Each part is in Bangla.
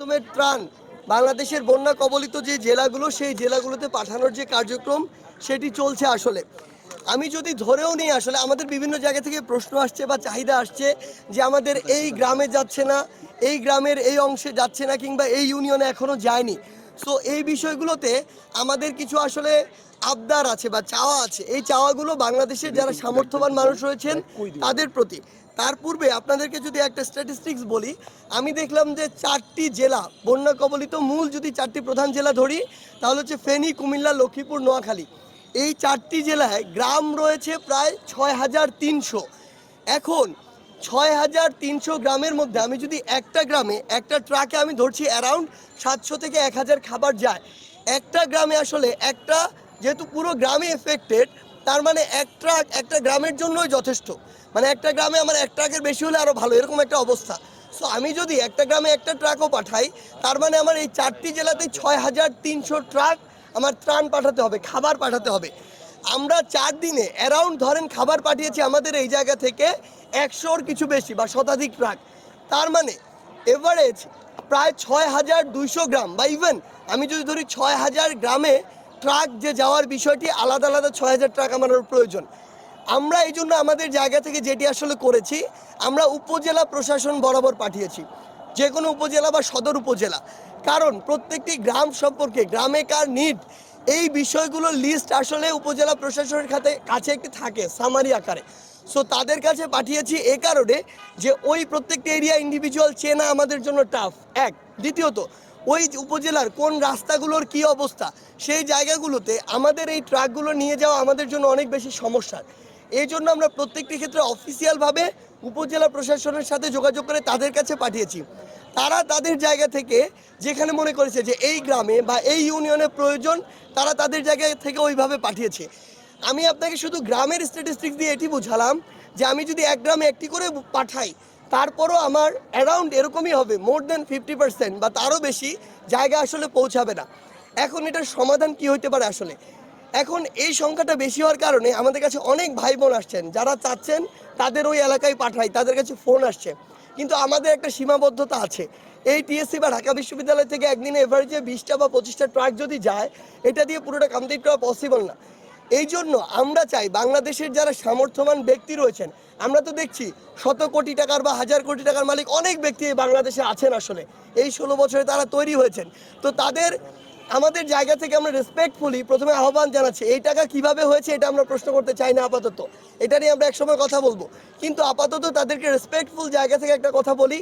প্রথমে ত্রাণ বাংলাদেশের বন্যা কবলিত যে জেলাগুলো, সেই জেলাগুলোতে পাঠানোর যে কার্যক্রম, সেটি চলছে আসলে। আমি যদি ধরেও নিই আসলে, আমাদের বিভিন্ন জায়গা থেকে প্রশ্ন আসছে বা চাহিদা আসছে যে আমাদের এই গ্রামে যাচ্ছে না, এই গ্রামের এই অংশে যাচ্ছে না কিংবা এই ইউনিয়নে এখনও যায়নি। সো এই বিষয়গুলোতে আমাদের কিছু আসলে আবদার আছে বা চাওয়া আছে, এই চাওয়াগুলো বাংলাদেশের যারা সামর্থ্যবান মানুষ রয়েছেন, তাদের প্রতি। তার পূর্বে আপনাদেরকে যদি একটা স্ট্যাটিস্টিক্স বলি, আমি দেখলাম যে চারটি জেলা, বন্যা কবলিত মূল যদি চারটি প্রধান জেলা ধরি, তাহলে হচ্ছে ফেনী, কুমিল্লা, লক্ষ্মীপুর, নোয়াখালী। এই চারটি জেলায় গ্রাম রয়েছে প্রায় ছয় হাজার তিনশো। এখন ছয় হাজার তিনশো গ্রামের মধ্যে আমি যদি একটা গ্রামে, একটা ট্রাকে আমি ধরছি অ্যারাউন্ড সাতশো থেকে এক হাজার খাবার যায়। একটা গ্রামে আসলে একটা যেহেতু পুরো গ্রামে এফেক্টেড তার মানে এক ট্রাক একটা গ্রামের জন্যই যথেষ্ট। মানে একটা গ্রামে আমার এক ট্রাকের বেশি হলে আরও ভালো, এরকম একটা অবস্থা। সো আমি যদি একটা গ্রামে একটা ট্রাকও পাঠাই, তার মানে আমার এই চারটি জেলাতে ছয় হাজার তিনশো ট্রাক আমার ত্রাণ পাঠাতে হবে, খাবার পাঠাতে হবে। আমরা চার দিনে অ্যারাউন্ড ধরেন খাবার পাঠিয়েছি আমাদের এই জায়গা থেকে একশোর কিছু বেশি বা শতাধিক ট্রাক তার মানে এভারেজ প্রায় ছয় হাজার দুইশো গ্রাম বা ইভেন আমি যদি ধরি ছয় হাজার গ্রামে ট্রাক যে যাওয়ার বিষয়টি আলাদা আলাদা ছয় হাজার ট্রাক আমার প্রয়োজন। আমরা এই জন্য আমাদের জায়গা থেকে যেটি আসলে করেছি, আমরা উপজেলা প্রশাসন বরাবর পাঠিয়েছি। যে কোনো উপজেলা বা সদর উপজেলা। কারণ প্রত্যেকটি গ্রাম সম্পর্কে গ্রামে কার নিড এই বিষয়গুলোর লিস্ট আসলে উপজেলা প্রশাসনের খাতে কাছে একটি থাকে সামারি আকারে। সো তাদের কাছে পাঠিয়েছি এ কারণে যে ওই প্রত্যেকটি এরিয়া ইন্ডিভিজুয়াল চেনা আমাদের জন্য টাফ এক। দ্বিতীয়ত ওই উপজেলার কোন রাস্তাগুলোর কি অবস্থা? সেই জায়গাগুলোতে আমাদের এই ট্রাকগুলো নিয়ে যাওয়া আমাদের জন্য অনেক বেশি সমস্যার। এই জন্য আমরা প্রত্যেকটি ক্ষেত্রে অফিসিয়ালভাবে উপজেলা প্রশাসনের সাথে যোগাযোগ করে তাদের কাছে পাঠিয়েছি। তারা তাদের জায়গা থেকে যেখানে মনে করেছে যে এই গ্রামে বা এই ইউনিয়নে প্রয়োজন, তারা তাদের জায়গা থেকে ওইভাবে পাঠিয়েছে। আমি আপনাকে শুধু গ্রামের স্ট্যাটিস্টিক্স দিয়ে এটি বুঝালাম যে আমি যদি এক গ্রামে একটি করে পাঠাই তারপরও আমার অ্যারাউন্ড এরকমই হবে মোর দেন ফিফটি পার্সেন্ট বা তারও বেশি জায়গা আসলে পৌঁছাবে না। এখন এটার সমাধান কি হইতে পারে আসলে? এখন এই সংখ্যাটা বেশি হওয়ার কারণে আমাদের কাছে অনেক ভাই বোন আসছেন, যারা চাচ্ছেন তাদের ওই এলাকায় পাঠাই, তাদের কাছে ফোন আসছে। কিন্তু আমাদের একটা সীমাবদ্ধতা আছে। এই টিএসসি বা ঢাকা বিশ্ববিদ্যালয় থেকে একদিনে এভারেজে বিশটা বা পঁচিশটা ট্রাক যদি যায়, এটা দিয়ে পুরোটা কমপ্লিট করা পসিবল না। এই জন্য আমরা চাই বাংলাদেশের যারা সামর্থ্যবান ব্যক্তি রয়েছেন, আমরা তো দেখছি শত কোটি টাকার বা হাজার কোটি টাকার মালিক অনেক ব্যক্তি বাংলাদেশে আছেন আসলে। এই ষোলো বছরে তারা তৈরি হয়েছেন। তো তাদের, আমাদের জায়গা থেকে আমরা রেসপেক্টফুলি প্রথমে আহ্বান জানাচ্ছি, এই টাকা কীভাবে হয়েছে এটা আমরা প্রশ্ন করতে চাই না আপাতত। এটা নিয়ে আমরা একসময় কথা বলব। কিন্তু আপাতত তাদেরকে রেসপেক্টফুল জায়গা থেকে একটা কথা বলি,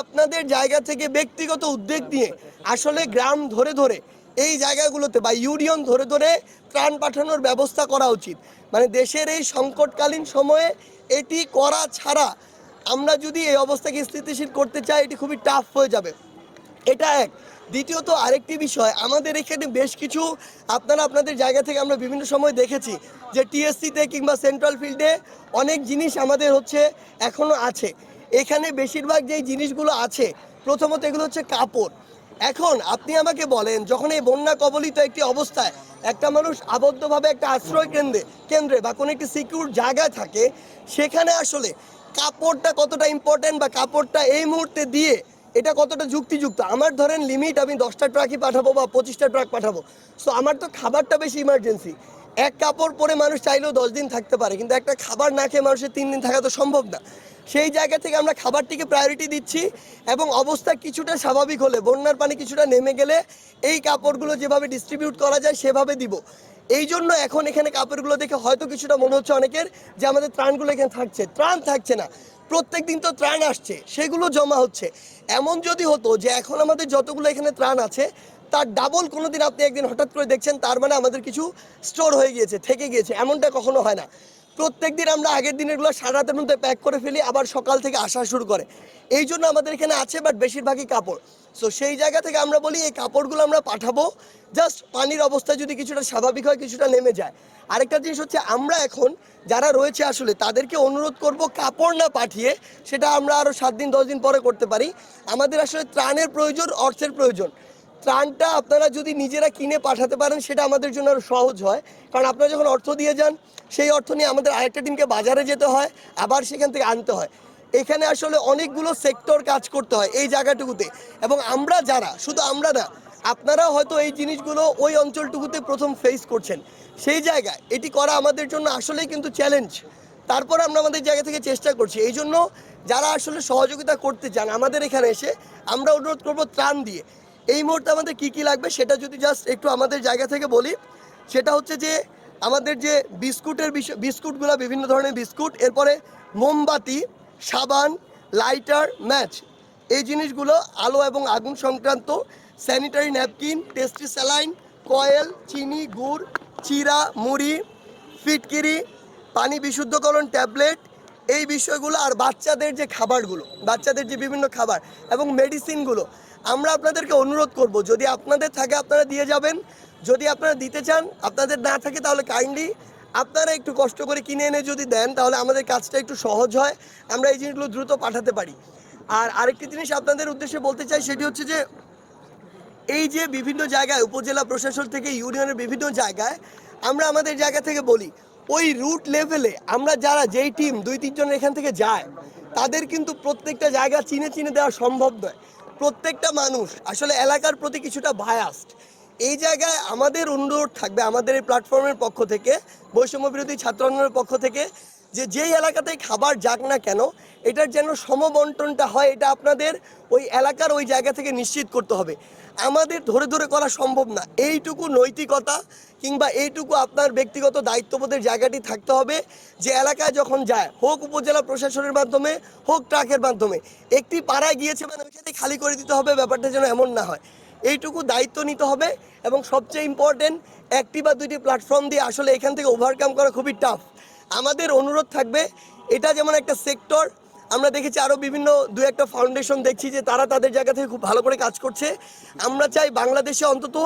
আপনাদের জায়গা থেকে ব্যক্তিগত উদ্যোগ নিয়ে আসলে গ্রাম ধরে ধরে এই জায়গাগুলোতে বা ইউনিয়ন ধরে ধরে ত্রাণ পাঠানোর ব্যবস্থা করা উচিত। মানে দেশের এই সংকটকালীন সময়ে এটি করা ছাড়া আমরা যদি এই অবস্থাকে স্থিতিশীল করতে চাই, এটি খুবই টাফ হয়ে যাবে। এটা এক। দ্বিতীয়ত আরেকটি বিষয়, আমাদের এখানে বেশ কিছু আপনারা আপনাদের জায়গা থেকে আমরা বিভিন্ন সময় দেখেছি যে টিএসসিতে কিংবা সেন্ট্রাল ফিল্ডে অনেক জিনিস আমাদের হচ্ছে এখনও আছে। এখানে বেশিরভাগ যেই জিনিসগুলো আছে, প্রথমত এগুলো হচ্ছে কাপড়। এখন আপনি আমাকে বলেন, যখন এই বন্যা কবলিত একটি অবস্থায় একটা মানুষ আবদ্ধভাবে একটা আশ্রয় কেন্দ্রে কেন্দ্রে বা কোনো একটি সিকিউর জায়গায় থাকে, সেখানে আসলে কাপড়টা কতটা ইম্পর্টেন্ট বা কাপড়টা এই মুহূর্তে দিয়ে এটা কতটা যুক্তিযুক্ত? আমার ধরেন লিমিট আমি দশটা ট্রাকই পাঠাবো বা পঁচিশটা ট্রাক পাঠাবো। সো আমার তো খাবারটা বেশি ইমার্জেন্সি এক কাপড় পরে মানুষ চাইলেও দশ দিন থাকতে পারে, কিন্তু একটা খাবার না খেয়ে মানুষের তিন দিন থাকা তো সম্ভব না। সেই জায়গা থেকে আমরা খাবারটিকে প্রায়োরিটি দিচ্ছি এবং অবস্থা কিছুটা স্বাভাবিক হলে, বন্যার পানি কিছুটা নেমে গেলে এই কাপড়গুলো যেভাবে ডিস্ট্রিবিউট করা যায় সেভাবে দিব। এই জন্য এখন এখানে কাপড়গুলো দেখে হয়তো কিছুটা মনে হচ্ছে অনেকের যে আমাদের ত্রাণগুলো এখানে থাকছে। ত্রাণ থাকছে না। প্রত্যেক দিন তো ত্রাণ আসছে, সেগুলো জমা হচ্ছে। এমন যদি হতো যে এখন আমাদের যতগুলো এখানে ত্রাণ আছে, তার ডাবল কোনো দিন আপনি একদিন হঠাৎ করে দেখছেন, তার মানে আমাদের কিছু স্টোর হয়ে গিয়েছে, থেকে গিয়েছে, এমনটা কখনো হয় না। প্রত্যেক দিন আমরা আগের দিনেরগুলো সারা রাতের মধ্যে প্যাক করে ফেলি, আবার সকাল থেকে আসা শুরু করে। এই জন্য আমাদের এখানে আছে বাট বেশিরভাগই কাপড়। সো সেই জায়গা থেকে আমরা বলি, এই কাপড়গুলো আমরা পাঠাবো। জাস্ট পানির অবস্থা যদি কিছুটা স্বাভাবিক হয়, কিছুটা নেমে যায়। আরেকটা জিনিস হচ্ছে, আমরা এখন যারা রয়েছে আসলে, তাদেরকে অনুরোধ করব, কাপড় না পাঠিয়ে সেটা আমরা আরও সাত দিন, দশ দিন পরে করতে পারি। আমাদের আসলে ত্রাণের প্রয়োজন, অর্থের প্রয়োজন। ত্রাণটা আপনারা যদি নিজেরা কিনে পাঠাতে পারেন, সেটা আমাদের জন্য আরও সহজ হয়। কারণ আপনারা যখন অর্থ দিয়ে যান, সেই অর্থ নিয়ে আমাদের আরেকটা টিমকে বাজারে যেতে হয়, আবার সেখান থেকে আনতে হয়। এখানে আসলে অনেকগুলো সেক্টর কাজ করতে হয় এই জায়গাটুকুতে। এবং আমরা যারা, শুধু আমরা না আপনারা হয়তো এই জিনিসগুলো ওই অঞ্চলটুকুতে প্রথম ফেস করছেন। সেই জায়গায় এটি করা আমাদের জন্য আসলেই কিন্তু চ্যালেঞ্জ তারপর আমরা আমাদের জায়গা থেকে চেষ্টা করছি। এই জন্য যারা আসলে সহযোগিতা করতে চান, আমাদের এখানে এসে আমরা অনুরোধ করব ত্রাণ দিয়ে। এই মুহূর্তে আমাদের কি কি লাগবে সেটা যদি জাস্ট একটু আমাদের জায়গা থেকে বলি, সেটা হচ্ছে যে আমাদের যে বিস্কুটের বিষয় বিস্কুটগুলো, বিভিন্ন ধরনের বিস্কুট, এরপরে মোমবাতি, সাবান, লাইটার, ম্যাচ। এই জিনিসগুলো আলো এবং আগুন সংক্রান্ত sanitary napkin tasty saline, coil, চিনি, গুড়, চিরা, মুড়ি, ফিটকিরি, পানি বিশুদ্ধকরণ ট্যাবলেট, এই বিষয়গুলো আর বাচ্চাদের যে খাবারগুলো, বাচ্চাদের যে বিভিন্ন খাবার এবং মেডিসিনগুলো আমরা আপনাদেরকে অনুরোধ করব, যদি আপনাদের থাকে আপনারা দিয়ে যাবেন, যদি আপনারা দিতে চান, আপনাদের না থাকে তাহলে কাইন্ডলি আপনারা একটু কষ্ট করে কিনে এনে যদি দেন, তাহলে আমাদের কাজটা একটু সহজ হয়, আমরা এই জিনিসগুলো দ্রুত পাঠাতে পারি। আর আরেকটি জিনিস আপনাদের উদ্দেশ্যে বলতে চাই, সেটি হচ্ছে যে, এই যে বিভিন্ন জায়গায়, উপজেলা প্রশাসন থেকে ইউনিয়নের বিভিন্ন জায়গায়, আমরা আমাদের জায়গা থেকে বলি, ওই রুট লেভেলে আমরা যারা যেই টিম দুই তিনজন এখান থেকে যায়, তাদের কিন্তু প্রত্যেকটা জায়গা চিনে চিনে দেওয়া সম্ভব নয়। প্রত্যেকটা মানুষ, আসলে এলাকার প্রতি কিছুটা ভায়াস্ট এই জায়গায় আমাদের অনুরোধ থাকবে আমাদের এই প্ল্যাটফর্মের পক্ষ থেকে, বৈষম্য বিরোধী ছাত্র আন্দোলনের পক্ষ থেকে, যে যেই এলাকাতে খাবার যাক না কেন, এটার যেন সমবন্টনটা হয়, এটা আপনাদের ওই এলাকার ওই জায়গা থেকে নিশ্চিত করতে হবে। আমাদের ধরে ধরে করা সম্ভব না। এইটুকু নৈতিকতা কিংবা এইটুকু আপনার ব্যক্তিগত দায়িত্ববোধের জায়গাটি থাকতে হবে যে এলাকায় যখন যায়, হোক উপজেলা প্রশাসনের মাধ্যমে, হোক ট্রাকের মাধ্যমে, একটি পাড়ায় গিয়েছে মানে ওইখানে খালি করে দিতে হবে, ব্যাপারটা যেন এমন না হয়। এইটুকু দায়িত্ব নিতে হবে এবং সবচেয়ে ইম্পর্টেন্ট একটি বা দুইটি প্ল্যাটফর্ম দিয়ে আসলে এখান থেকে ওভারকাম করা খুবই টাফ আমাদের অনুরোধ থাকবে, এটা যেমন একটা সেক্টর আমরা দেখেছি আরও বিভিন্ন দু একটা ফাউন্ডেশন দেখছি যে তারা তাদের জায়গা থেকে খুব ভালো করে কাজ করছে। আমরা চাই বাংলাদেশে অন্তত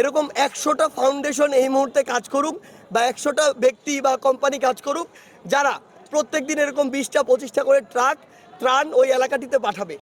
এরকম একশোটা ফাউন্ডেশন এই মুহূর্তে কাজ করুক বা একশোটা ব্যক্তি বা কোম্পানি কাজ করুক, যারা প্রত্যেক দিন এরকম বিশটা, পঁচিশটা করে ট্রাক ত্রাণ ওই এলাকাটিতে পাঠাবে।